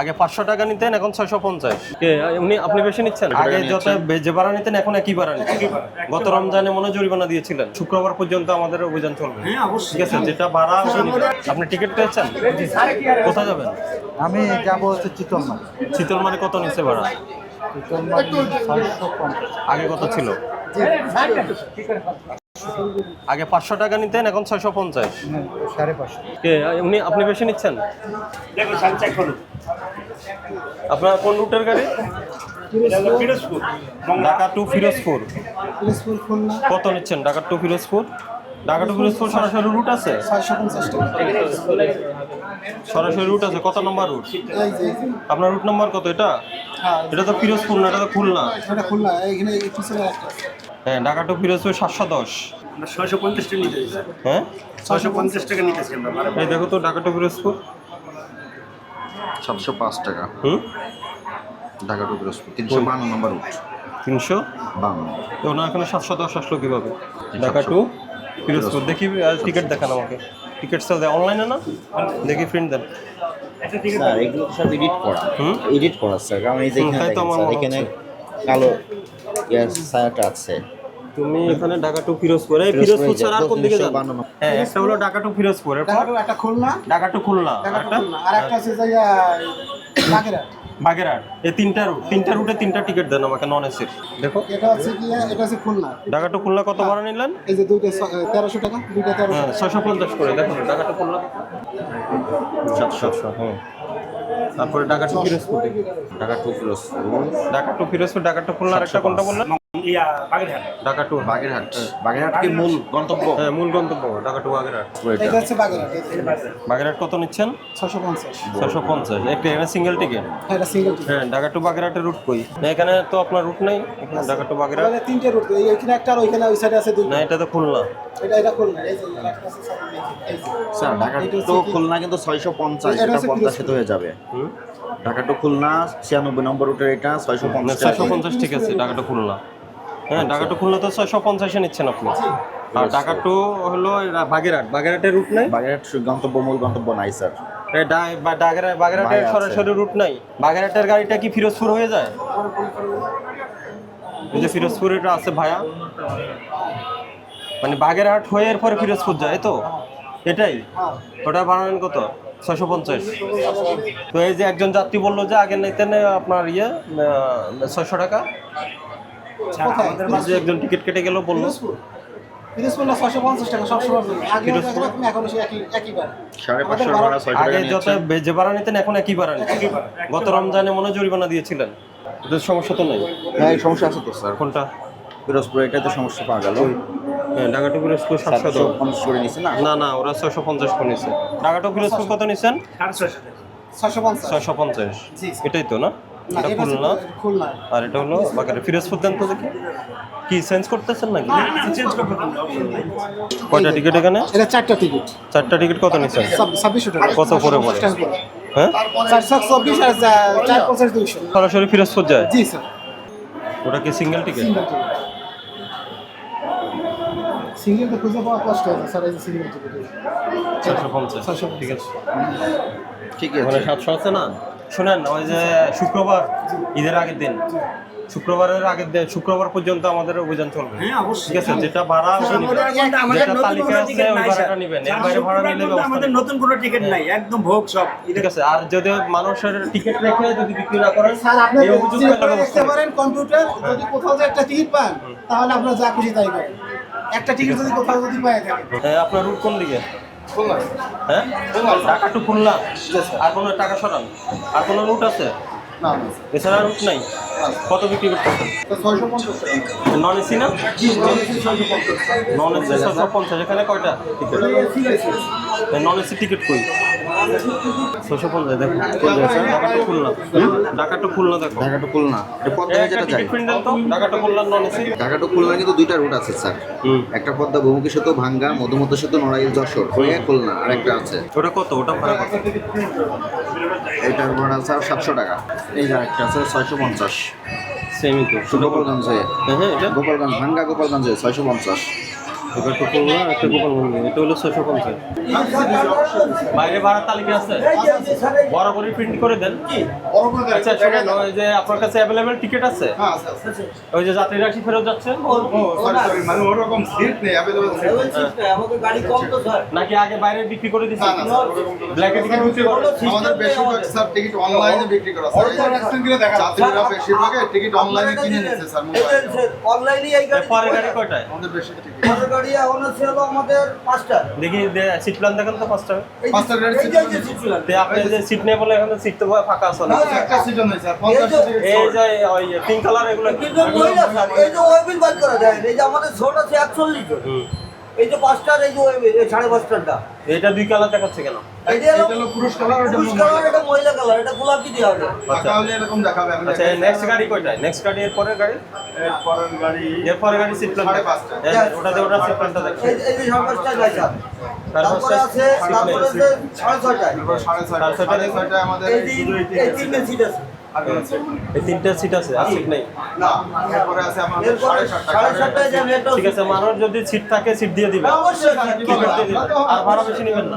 আগে পাঁচশো টাকা নিতেন এখন ছয়শো পঞ্চাশ। উনি আপনি বেশি নিচ্ছেন? আগে যত যে ভাড়া নিতেন এখন একই ভাড়া নিচ্ছেন গত রমজানে মনে হয় জরিমানা দিয়েছিলেন। শুক্রবার পর্যন্ত আমাদের অভিযান চলবে। ঠিক আছে যেটা ভাড়া আপনি টিকিট পেয়েছেন? কোথায় যাবেন? আমি যাব হচ্ছে চিতলমারি শীতলমারি কত নিচ্ছে ভাড়া? চিতলমারি আগে কত ছিল? আগে পাঁচশো টাকা নিতেন এখন ছয়শো পঞ্চাশ। সাড়ে পাঁচশো। উনি আপনি বেশি নিচ্ছেন? আপনার কোন রুটের গাড়ি? ঢাকা টু ফিরোজপুর। কত নিচ্ছেন? ঢাকা টু ফিরোজপুর? ঢাকা টু ফিরোজপুর সরাসরি রুট আছে? সরাসরি রুট আছে। কত নম্বর রুট। আপনার রুট নম্বর কত? এটা? হ্যাঁ। এটা তো ফিরোজপুর না এটা তো খুলনা। হ্যাঁ ঢাকা টু ফিরোজপুর সাতশো দশ। ছয়শো পঞ্চাশ টাকা নিতে হ্যাঁ? ছয়শো পঞ্চাশ টাকা নিতেছি আমরা। এই দেখো তো ঢাকা টু ফিরোজপুর। সাতশো পাঁচ টাকা। হুম? ঢাকা টু পিরোজপুর তিনশো বান্ন নম্বর রুট। তিনশো? বান্ন। তো ওনার এখানে সাতশো দশ আসলো কীভাবে? ঢাকা টু ফিরোজপুর দেখি টিকিট দেখান আমাকে। টিকিট সেল দেয় অনলাইনে না? দেখি প্রিন্ট দেন। স্যার এগুলো সব এডিট করা। হুম? এডিট করা স্যার। কারণ এই যে এখানে কালো ইয়ার ছায়াটা আছে। তুমি এখানে ঢাকা টু ফিরোজপুর এই ফিরোজপুর ছাড়া আর কোন দিকে যান 352 নম্বর। হ্যাঁ একটা হলো ঢাকা টু ফিরোজপুর এরপর? একটা খুলনা? ঢাকা টু খুলনা। আর একটা আছে যে বাগেরহাট। বাগেরহাট। এই তিনটা রুট তিনটা রুটে তিনটা টিকিট দেন আমাকে নন এসির দেখো। এটা হচ্ছে কি এটা হচ্ছে খুলনা। ঢাকা টু খুলনা কত ভাড়া নিলেন? এই যে দুইটা তেরোশো টাকা দুইটা হ্যাঁ করে দেখো ঢাকা টু খুলনা। সাতশো হ্যাঁ তারপরে Dhaka to Firozpur. Dhaka to Pirojpur Dhaka to Firozpur Dhaka to Khulna আরেকটা কোনটা বললেন? ঢাকা টু। বাগেরহাট। বাগেরহাট কি মূল গন্তব্য? হ্যাঁ মূল গন্তব্য ঢাকা টু বাগেরহাট। এটা হচ্ছে বাগেরহাট। বাগেরহাট কত নিচ্ছেন? একটা এখানে সিঙ্গেল টিকিট হ্যাঁ এটা সিঙ্গেল হ্যাঁ ঢাকা টু বাগেরহাটের রুট কই? না এখানে তো আপনার রুট নেই। এখানে ঢাকা টু বাগেরহাট। তিনটে রুট এইখানে একটা আর ওইখানে ওই সাইডে আছে দুই না এটা তো খুলনা। এটা এটা খুলনা। এই যে স্যার ঢাকা টু খুলনা কিন্তু ছয়শো পঞ্চাশ এটা পদ্মা সেতু হয়ে যাবে। হুম? ঢাকা টু খুলনা ছিয়ানব্বই নম্বর রুটের এটা ছয়শো পঞ্চাশ ছয়শো পঞ্চাশ ঠিক আছে ঢাকা টু খুলনা। হ্যাঁ ঢাকা টু খুলনা তো ছয়শো পঞ্চাশে নিচ্ছেন আপনি। আর ঢাকা টু হলো বাগেরহাট। বাগেরহাটের রুট নেই? বাগেরহাট গন্তব্য মূল গন্তব্য নাই স্যার। বাগেরহাটের সরাসরি রুট নাই। বাগেরহাটের গাড়িটা কি ফিরোজপুর হয়ে যায়? এই যে ফিরোজপুর এটা আছে ভায়া। মানে বাগেরহাট হয়ে এরপরে ফিরোজপুর যায় তো? এটাই? ওটা বানালেন কত? ছয়শো পঞ্চাশ। তো এই যে একজন যাত্রী বলল যে আগে নিতেন আপনার ইয়ে ছয়শো টাকা। যে একজন টিকিট কেটে গেল বলল। আগে যত যে ভাড়া নিতেন এখন একই ভাড়া নিতেন গত রমজানে মনে হয় জরিমানা দিয়েছিলেন। সমস্যা তো নেই। হ্যাঁ সমস্যা আছে তো স্যার। কোনটা? পিরোজপুর এটাতে সমস্যা পাওয়া গেল। হ্যাঁ ঢাকা টু পিরোজপুর সাতশো পঞ্চাশ করে না? না না ওরা ছয়শো পঞ্চাশ করে নিছে। ঢাকা টু পিরোজপুর কত নিছেন? ছশো পঞ্চাশ। এটাই তো না? না, এটা খুলনা? আর এটা হলো বাগের ফিরোজপুর দেন তো দেখি। কি চেঞ্জ করতেছেন নাকি? কয়টা টিকিট এখানে? এটা চারটা টিকিট। চারটা টিকিট কত নিছেন? ছাব্বিশশো টাকা। কত করে পড়ে? হ্যাঁ? সরাসরি ফিরোজপুর যায়? জি স্যার। ওটা কি সিঙ্গেল টিকিট সিঙ্গেল তো খুঁজে পাওয়া কষ্ট আছে স্যার এই যে সিঙ্গেল টিকিট পঞ্চাশ। ঠিক আছে। ঠিক মানে সাতশো আছে না? শুনেন ওই যে শুক্রবার ঈদের আগের দিন। শুক্রবারের আগের দিন শুক্রবার পর্যন্ত আমাদের অভিযান চলবে। হ্যাঁ ঠিক আছে যেটা ভাড়া যেটা তালিকা আছে ওই ভাড়াটা। নিবেন এর বাইরে ভাড়া নিলে আমাদের নতুন কোনো টিকিট নাই একদম ভোগ সব। ঠিক আছে আর যদি মানুষের টিকিট রেখে যদি বিক্রি না করেন স্যার আপনি এই অভিযোগ চেক পেলে করে ব্যবস্থা দেখতে নেই। পারেন কম্পিউটার যদি কোথাও একটা টিকিট পান তাহলে আপনার যা খুশি তাই পাবেন। একটা টিকিট যদি কোথাও যদি পায় থাকে হ্যাঁ আপনার রুট কোন দিকে? হ্যাঁ? টাকা টু খুলনা? আর কোনো টাকা সরান? আর কোনো রুট আছে? না এছাড়া রুট নাই? কত বিক্রি করতেছেন? ছয়শো নন এসি না? নন এসি ছশো পঞ্চাশ। এখানে কয়টা টিকিট নন এসি টিকিট কই? ছশো পঞ্চাশ দেখো ঢাকা টু খুলনা। ঢাকা টু খুলনা দেখো। ঢাকা টু খুলনা পদ্মা একটা যেটা যায় টিকিট প্রিন্ট দেন তো। Dhaka to Khulna non AC Dhaka to Khulna কিন্তু দুইটা রুট আছে স্যার একটা পদ্মা বহুমুখী সেতু ভাঙ্গা মধুমত সেতু নড়াইল যশোর হয়ে খুলনা। আর একটা আছে। ওটা কত? ওটা ভাড়া কত? এটার ভাড়া স্যার সাতশো টাকা। এই যে একটা আছে ছয়শো পঞ্চাশ। সেমই তো। গোপালগঞ্জ হয়ে। হ্যাঁ হ্যাঁ গোপালগঞ্জ ভাঙ্গা গোপালগঞ্জ হয়ে ছয়শো পঞ্চাশ। এবার কুপন না একটা কুপন বলব এটা হলো ছয়শো পঞ্চাশ। বাইরে ভাড়ার তালিকা আছে? বড় করে প্রিন্ট করে দেন। আচ্ছা শুনেন ওই যে আপনার কাছে অ্যাভেলেবেল টিকিট আছে? ওই যে যাত্রী রাশি ফেরত যাচ্ছে? মানে ওরকম সিট নেই অ্যাভেলেবল নাকি আগে বাইরে বিক্রি করে দিচ্ছে ব্ল্যাকে টিকিট বিক্রি করে আমাদের বেশিরভাগ স্যার টিকিট অনলাইনে বিক্রি করা স্যার যাত্রীরা বেশিরভাগ টিকিট অনলাইনে কিনে নিচ্ছে স্যার অনলাইনে এই গাড়ি পরে গাড়ি কয়টায়? আমাদের বেশি টিকিট পরের গাড়ি এখন হচ্ছে আমাদের পাঁচটা। দেখি সিট প্ল্যান দেখেন তো পাঁচটা। গাড়ি আপনি যে নেই বলে এখানে সিট তো ফাঁকা আছে না একটা সিটও নেই স্যার এই 50 যে- এই যে ওই পিঙ্ক কালার এগুলো কিন্তু মহিলা স্যার, এই যে ওয়েবিল বাদ করা যায় এই যে আমাদের ছোট আছে একচল্লিশ জন। হুম। এই যে পাঁচটার এই যে সাড়ে পাঁচটারটা। এটা দুই কালার দেখাচ্ছে কেন? এটা হলো পুরুষ কালার পুরুষ কালার এটা মহিলা কালার এটা গোলাপি দেওয়া হবে। টাকা হলে এরকম দেখাবে আমি আচ্ছা নেক্সট গাড়ি কয়টায়? নেক্সট গাড়ি এর পরের গাড়ি পরের গাড়ি এর পরের গাড়ি সিট প্ল্যান পাঁচটা। ওটাতে ওটা সিট প্ল্যানটা দেখছি এই যে সাড়ে পাঁচটায় যায় স্যার তারপরে আছে তারপরে তারপর আমাদের এই তিন এই তিনটে সিট আছে। এই তিনটা সিট আছে আর সিট নেই। ঠিক আছে মানুষ যদি সিট থাকে সিট দিয়ে দিবে। অবশ্যই স্যার, টিকিট দিয়ে দিবে? আর ভাড়া বেশি নেবেন না।